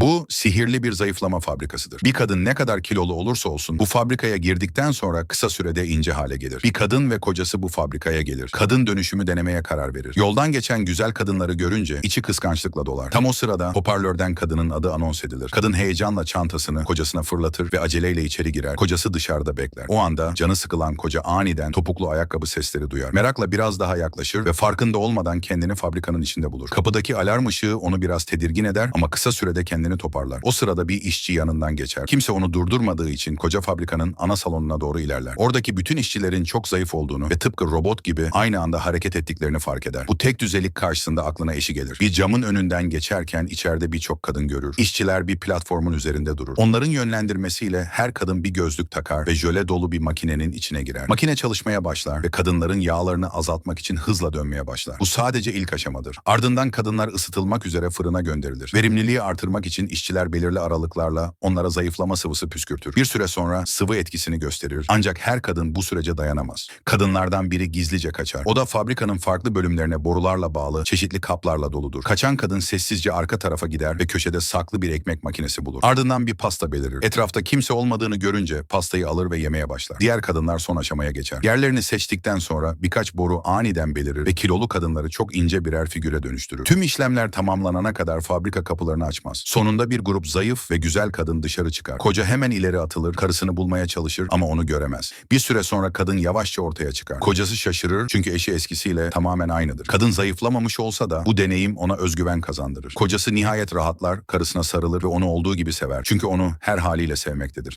Bu sihirli bir zayıflama fabrikasıdır. Bir kadın ne kadar kilolu olursa olsun bu fabrikaya girdikten sonra kısa sürede ince hale gelir. Bir kadın ve kocası bu fabrikaya gelir. Kadın dönüşümü denemeye karar verir. Yoldan geçen güzel kadınları görünce içi kıskançlıkla dolar. Tam o sırada hoparlörden kadının adı anons edilir. Kadın heyecanla çantasını kocasına fırlatır ve aceleyle içeri girer. Kocası dışarıda bekler. O anda canı sıkılan koca aniden topuklu ayakkabı sesleri duyar. Merakla biraz daha yaklaşır ve farkında olmadan kendini fabrikanın içinde bulur. Kapıdaki alarm ışığı onu biraz tedirgin eder ama kısa sürede kendini toparlar. O sırada bir işçi yanından geçer. Kimse onu durdurmadığı için koca fabrikanın ana salonuna doğru ilerler. Oradaki bütün işçilerin çok zayıf olduğunu ve tıpkı robot gibi aynı anda hareket ettiklerini fark eder. Bu tek düzelik karşısında aklına eşi gelir. Bir camın önünden geçerken içeride birçok kadın görür. İşçiler bir platformun üzerinde durur. Onların yönlendirmesiyle her kadın bir gözlük takar ve jöle dolu bir makinenin içine girer. Makine çalışmaya başlar ve kadınların yağlarını azaltmak için hızla dönmeye başlar. Bu sadece ilk aşamadır. Ardından kadınlar ısıtılmak üzere fırına gönderilir. Verimliliği artırmak için işçiler belirli aralıklarla onlara zayıflama sıvısı püskürtür. Bir süre sonra sıvı etkisini gösterir. Ancak her kadın bu sürece dayanamaz. Kadınlardan biri gizlice kaçar. O da fabrikanın farklı bölümlerine borularla bağlı çeşitli kaplarla doludur. Kaçan kadın sessizce arka tarafa gider ve köşede saklı bir ekmek makinesi bulur. Ardından bir pasta belirir. Etrafta kimse olmadığını görünce pastayı alır ve yemeye başlar. Diğer kadınlar son aşamaya geçer. Yerlerini seçtikten sonra birkaç boru aniden belirir ve kilolu kadınları çok ince birer figüre dönüştürür. Tüm işlemler tamamlanana kadar fabrika kapılarını açmaz. Sonunda bir grup zayıf ve güzel kadın dışarı çıkar. Koca hemen ileri atılır, karısını bulmaya çalışır ama onu göremez. Bir süre sonra kadın yavaşça ortaya çıkar. Kocası şaşırır çünkü eşi eskisiyle tamamen aynıdır. Kadın zayıflamamış olsa da bu deneyim ona özgüven kazandırır. Kocası nihayet rahatlar, karısına sarılır ve onu olduğu gibi sever. Çünkü onu her haliyle sevmektedir.